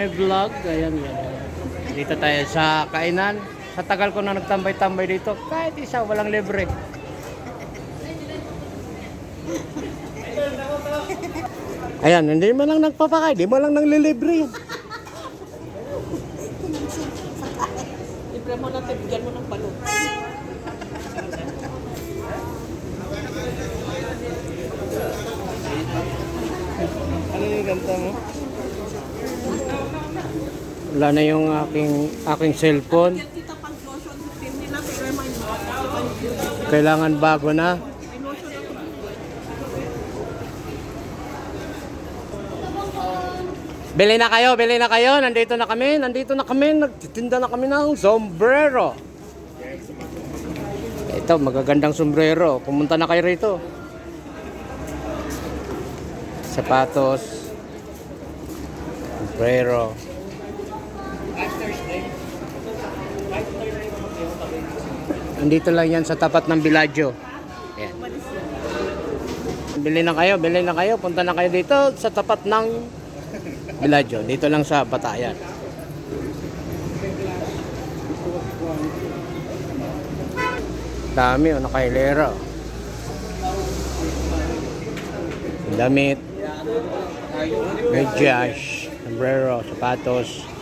May vlog, ayan yan. Dito tayo sa kainan. Sa tagal ko na nagtambay-tambay dito, kahit isa, walang libre. Ayan, hindi mo lang nagpapakain, hindi mo lang nang lilibre yan. Libre mo lang, bigyan mo ng balot. Ano yung ganta mo? Wala na yung aking aking cellphone. Kailangan bago na. Bili na kayo, bili na kayo. Nandito na kami, nandito na kami. Nagtitinda na kami ng sombrero. Ito, magagandang sombrero. Pumunta na kayo rito. Sapatos. Sombrero. Nandito lang yan sa tapat ng Villaggio. Ayan. Bili na kayo, bili na kayo. Punta na kayo dito sa tapat ng Villaggio. Dito lang sa Batayan. Dami oh, nakailera. Damit. Medyas, sombrero, sapatos.